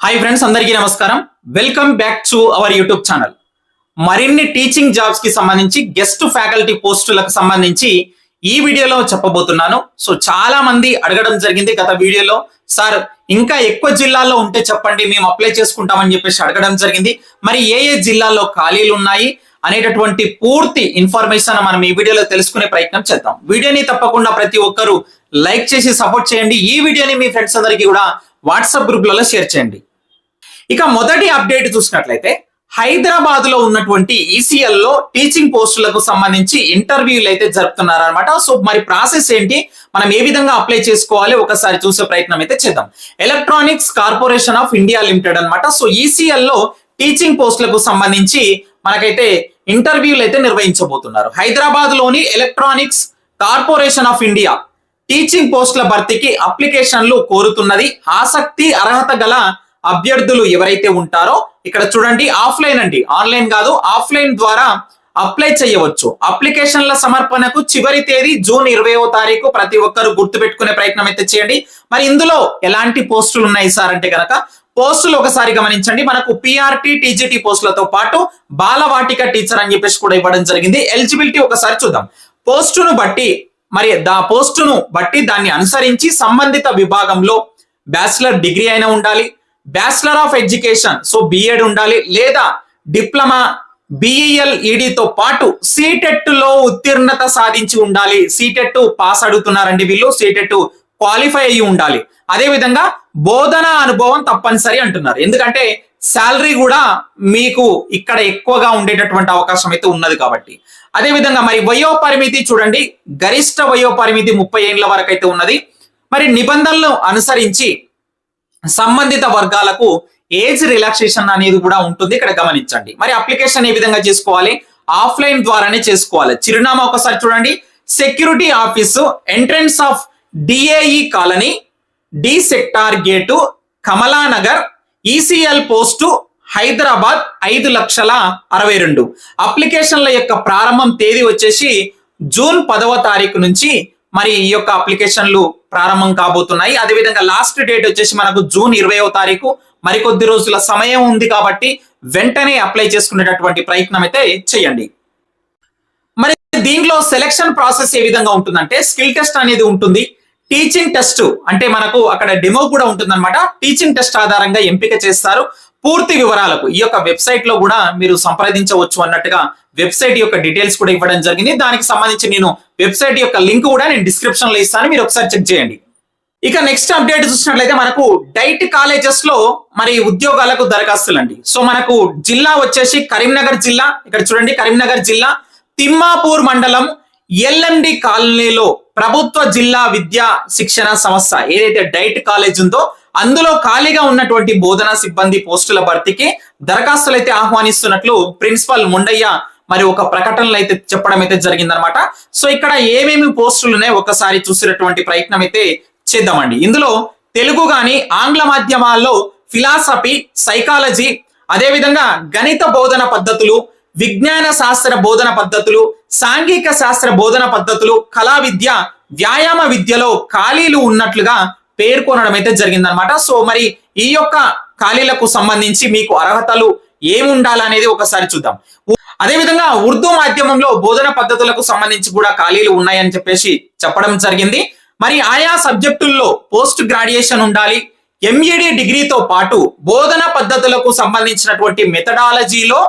Hi friends అందరికీ నమస్కారం. Welcome back to our YouTube channel మరిన్ని టీచింగ్ జాబ్స్కి సంబంధించి గెస్ట్ ఫ్యాకల్టీ పోస్టులకు సంబంధించి ఈ వీడియోలో చెప్పబోతున్నాను. సో చాలా మంది అడగడం జరిగింది గత వీడియోలో. సార్ ఇంకా ఎక్కువ జిల్లాల్లో ఉంటే చెప్పండి మేము అప్లై చేసుకుంటామని చెప్పేసి అడగడం జరిగింది. మరి ఏ ఏ జిల్లాల్లో ఖాళీలు ఉన్నాయి అనేటటువంటి పూర్తి ఇన్ఫర్మేషన్ మనం ఈ వీడియోలో తెలుసుకునే ప్రయత్నం చేద్దాం. వీడియోని తప్పకుండా ప్రతి ఒక్కరూ లైక్ చేసి సపోర్ట్ చేయండి. ఈ వీడియోని మీ ఫ్రెండ్స్ అందరికీ కూడా వాట్సాప్ గ్రూప్లలో షేర్ చేయండి. ఇక మొదటి అప్డేట్ చూసినట్లయితే హైదరాబాద్లో ఉన్నటువంటి ఈసీఎల్లో టీచింగ్ పోస్టులకు సంబంధించి ఇంటర్వ్యూలు అయితే జరుపుతున్నారనమాట సో మరి ప్రాసెస్ ఏంటి? మనం ఏ విధంగా అప్లై చేసుకోవాలి? ఒకసారి చూసే ప్రయత్నం అయితే చేద్దాం. Electronics Corporation of India Limited అనమాట సో ఈసీఎల్లో టీచింగ్ పోస్టులకు సంబంధించి మనకైతే ఇంటర్వ్యూలు అయితే నిర్వహించబోతున్నారు. హైదరాబాద్లోని Electronics Corporation of India teaching పోస్టుల భర్తీకి అప్లికేషన్లు కోరుతున్నది. ఆసక్తి అర్హత గల అభ్యర్థులు ఎవరైతే ఉంటారో ఇక్కడ చూడండి ఆఫ్లైన్ అండి ఆన్లైన్ కాదు ఆఫ్లైన్ ద్వారా అప్లై చేయవచ్చు. అప్లికేషన్ల సమర్పణకు చివరి తేదీ జూన్ ఇరవయో తారీఖు ప్రతి ఒక్కరు గుర్తుపెట్టుకునే ప్రయత్నం అయితే చేయండి. మరి ఇందులో ఎలాంటి పోస్టులు ఉన్నాయి సార్ అంటే కనుక పోస్టులు ఒకసారి గమనించండి. మనకు పిఆర్టీ టీజీటీ పోస్టులతో పాటు బాలవాటిక టీచర్ అని చెప్పేసి కూడా ఇవ్వడం జరిగింది. ఎలిజిబిలిటీ ఒకసారి చూద్దాం. పోస్టును బట్టి మరి దా పోస్టును బట్టి దాన్ని అనుసరించి సంబంధిత విభాగంలో బ్యాచిలర్ డిగ్రీ అయినా ఉండాలి. Bachelor of education so B Ed ఉండాలి. లేదా డిప్లొమా బిఈఎల్ ఈడీతో పాటు సీటెట్లో ఉత్తీర్ణత సాధించి ఉండాలి. సీటెట్ పాస్ అడుగుతున్నారండి వీళ్ళు. సీటెట్ క్వాలిఫై అయ్యి ఉండాలి. అదేవిధంగా బోధన అనుభవం తప్పనిసరి అంటున్నారు. ఎందుకంటే శాలరీ కూడా మీకు ఇక్కడ ఎక్కువగా ఉండేటటువంటి అవకాశం అయితే ఉన్నది కాబట్టి. అదే విధంగా మరి వయో పరిమితి చూడండి. గరిష్ట వయో పరిమితి ముప్పై ఏళ్ళ వరకు అయితే ఉన్నది. మరి నిబంధనలను అనుసరించి సంబంధిత వర్గాలకు ఏజ్ రిలాక్సేషన్ అనేది కూడా ఉంటుంది. ఇక్కడ గమనించండి. మరి అప్లికేషన్ ఏ విధంగా చేసుకోవాలి? ఆఫ్లైన్ ద్వారానే చేసుకోవాలి. చిరునామా ఒకసారి చూడండి. Security office entrance of DAE colony D sector gate Kamalanagar ECL post Hyderabad ఐదు లక్షల అరవై రెండు. అప్లికేషన్ల యొక్క ప్రారంభం తేదీ వచ్చేసి జూన్ పదవ తారీఖు నుంచి మరి ఈ యొక్క అప్లికేషన్లు ప్రారంభం కాబోతున్నాయి. అదేవిధంగా లాస్ట్ డేట్ వచ్చేసి మనకు జూన్ ఇరవైవ తారీఖు. మరికొద్ది రోజుల సమయం ఉంది కాబట్టి వెంటనే అప్లై చేసుకునేటటువంటి ప్రయత్నం అయితే చేయండి. మరి దీంట్లో సెలక్షన్ ప్రాసెస్ ఏ విధంగా ఉంటుందంటే స్కిల్ టెస్ట్ అనేది ఉంటుంది. టీచింగ్ టెస్ట్ అంటే మనకు అక్కడ డెమో కూడా ఉంటుందన్నమాట. టీచింగ్ టెస్ట్ ఆధారంగా ఎంపిక చేస్తారు. పూర్తి వివరాలకు ఈ యొక్క వెబ్సైట్లో కూడా మీరు సంప్రదించవచ్చు అన్నట్టుగా వెబ్సైట్ యొక్క డీటెయిల్స్ కూడా ఇవ్వడం జరిగింది. దానికి సంబంధించి నేను వెబ్సైట్ యొక్క లింక్ కూడా నేను డిస్క్రిప్షన్లో ఇస్తాను. మీరు ఒకసారి చెక్ చేయండి. ఇక నెక్స్ట్ అప్డేట్ చూసినట్లయితే మనకు డైట్ కాలేజెస్లో మరి ఉద్యోగాలకు దరఖాస్తులు అండి సో మనకు జిల్లా వచ్చేసి కరీంనగర్ జిల్లా ఇక్కడ చూడండి కరీంనగర్ జిల్లా తిమ్మాపూర్ మండలం ఎల్ఎండి కాలనీలో ప్రభుత్వ జిల్లా విద్యా శిక్షణ సంస్థ ఏదైతే డైట్ కాలేజ్ ఉందో అందులో ఖాళీగా ఉన్నటువంటి బోధనా సిబ్బంది పోస్టుల భర్తీకి దరఖాస్తులు అయితే ఆహ్వానిస్తున్నట్లు ప్రిన్సిపల్ ముండయ్య మరి ఒక ప్రకటనలు అయితే చెప్పడం అయితే జరిగిందనమాట సో ఇక్కడ ఏమేమి పోస్టులు ఉన్నాయో? ఒకసారి చూసినటువంటి ప్రయత్నం అయితే చేద్దామండి. ఇందులో తెలుగు గాని ఆంగ్ల మాధ్యమాల్లో ఫిలాసఫీ సైకాలజీ అదేవిధంగా గణిత బోధన పద్ధతులు విజ్ఞాన శాస్త్ర బోధన పద్ధతులు సాంఘిక శాస్త్ర బోధన పద్ధతులు కళా విద్య వ్యాయామ విద్యలో ఖాళీలు ఉన్నట్లుగా పేర్కొనడం అయితే జరిగిందనమాట సో మరి ఈ యొక్క ఖాళీలకు సంబంధించి మీకు అర్హతలు ఏముండాలనేది ఒకసారి చూద్దాం. అదేవిధంగా ఉర్దూ మాధ్యమంలో బోధన పద్ధతులకు సంబంధించి కూడా ఖాళీలు ఉన్నాయని చెప్పేసి చెప్పడం జరిగింది. మరి ఆయా సబ్జెక్టుల్లో పోస్ట్ గ్రాడ్యుయేషన్ ఉండాలి. ఎంఈడి డిగ్రీతో పాటు బోధన పద్ధతులకు సంబంధించినటువంటి మెథడాలజీలో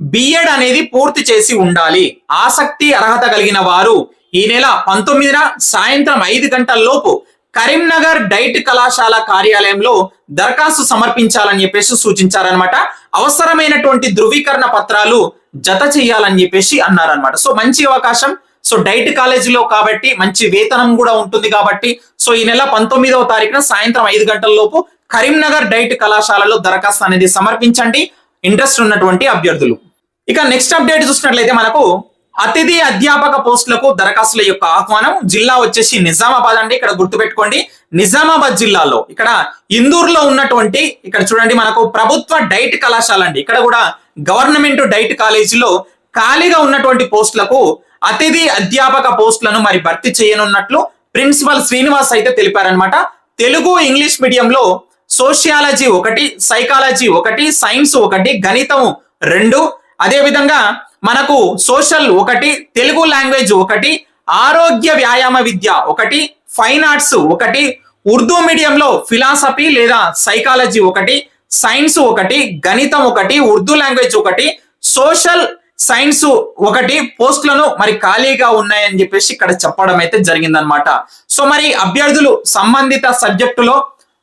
బిఎడ్ అనేది పూర్తి చేసి ఉండాలి. ఆసక్తి అర్హత కలిగిన వారు ఈ నెల పంతొమ్మిదిన సాయంత్రం ఐదు గంటల లోపు కరీంనగర్ డైట్ కళాశాల కార్యాలయంలో దరఖాస్తు సమర్పించాలని చెప్పేసి సూచించారనమాట అవసరమైనటువంటి ధృవీకరణ పత్రాలు జత చేయాలని చెప్పేసి అన్నారనమాట సో మంచి అవకాశం. సో డైట్ కాలేజీలో కాబట్టి మంచి వేతనం కూడా ఉంటుంది కాబట్టి సో ఈ నెల పంతొమ్మిదవ తారీఖున సాయంత్రం ఐదు గంటల లోపు కరీంనగర్ డైట్ కళాశాలలో దరఖాస్తు అనేది సమర్పించండి. ఇంట్రెస్ట్ ఉన్నటువంటి అభ్యర్థులు. ఇక నెక్స్ట్ అప్డేట్ చూసినట్లయితే మనకు అతిథి అధ్యాపక పోస్టులకు దరఖాస్తుల యొక్క ఆహ్వానం జిల్లా వచ్చేసి నిజామాబాద్ అండి. ఇక్కడ గుర్తుపెట్టుకోండి. నిజామాబాద్ జిల్లాలో ఇక్కడ ఇందూరులో ఉన్నటువంటి ఇక్కడ చూడండి మనకు ప్రభుత్వ డైట్ కళాశాల అండి. ఇక్కడ కూడా గవర్నమెంట్ డైట్ కాలేజీలో ఖాళీగా ఉన్నటువంటి పోస్టులకు అతిథి అధ్యాపక పోస్టులను మరి భర్తీ చేయనున్నట్లు ప్రిన్సిపల్ శ్రీనివాస్ అయితే తెలిపారనమాట తెలుగు ఇంగ్లీష్ మీడియంలో సోషియాలజీ ఒకటి సైకాలజీ ఒకటి సైన్స్ ఒకటి గణితం రెండు. అదేవిధంగా మనకు సోషల్ ఒకటి తెలుగు లాంగ్వేజ్ ఒకటి ఆరోగ్య వ్యాయామ విద్య ఒకటి ఫైన్ ఆర్ట్స్ ఒకటి ఉర్దూ మీడియంలో ఫిలాసఫీ లేదా సైకాలజీ ఒకటి సైన్స్ ఒకటి గణితం ఒకటి ఉర్దూ లాంగ్వేజ్ ఒకటి సోషల్ సైన్స్ ఒకటి పోస్టులను మరి ఖాళీగా ఉన్నాయని చెప్పేసి ఇక్కడ చెప్పడం అయితే జరిగిందనమాట సో మరి అభ్యర్థులు సంబంధిత సబ్జెక్టులో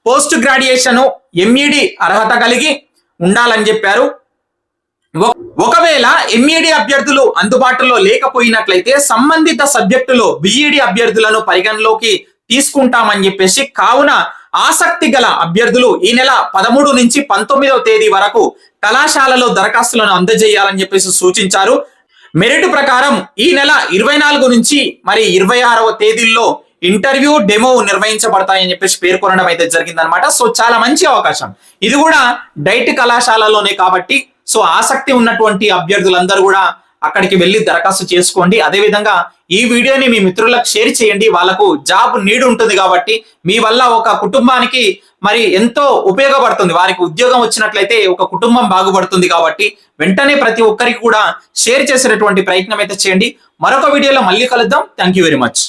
పోస్ట్ గ్రాడ్యుయేషన్ ఎంఈడి అర్హత కలిగి ఉండాలని చెప్పారు. ఒకవేళ ఎంఈడి అభ్యర్థులు అందుబాటులో లేకపోయినట్లయితే సంబంధిత సబ్జెక్టులో బిఈడి అభ్యర్థులను పరిగణలోకి తీసుకుంటామని చెప్పేసి కావున ఆసక్తి గల అభ్యర్థులు ఈ నెల పదమూడు నుంచి పంతొమ్మిదవ తేదీ వరకు కళాశాలలో దరఖాస్తులను అందజేయాలని చెప్పేసి సూచించారు. మెరిట్ ప్రకారం ఈ నెల ఇరవై నాలుగు నుంచి మరి ఇరవై ఆరవ తేదీల్లో ఇంటర్వ్యూ డెమో నిర్వహించబడతాయని చెప్పేసి పేర్కొనడం అయితే జరిగిందనమాట సో చాలా మంచి అవకాశం. ఇది కూడా డైట్ కళాశాలలోనే కాబట్టి సో ఆసక్తి ఉన్నటువంటి అభ్యర్థులందరూ కూడా అక్కడికి వెళ్ళి దరఖాస్తు చేసుకోండి. అదే విధంగా ఈ వీడియోని మీ మిత్రులకు షేర్ చేయండి. వాళ్ళకు జాబ్ నీడ్ ఉంటుంది కాబట్టి మీ వల్ల ఒక కుటుంబానికి మరి ఎంతో ఉపయోగపడుతుంది. వారికి ఉద్యోగం వచ్చినట్లయితే ఒక కుటుంబం బాగుపడుతుంది కాబట్టి వెంటనే ప్రతి ఒక్కరికి కూడా షేర్ చేసేటటువంటి ప్రయత్నం అయితే చేయండి. మరొక వీడియోలో మళ్ళీ కలుద్దాం. Thank you very much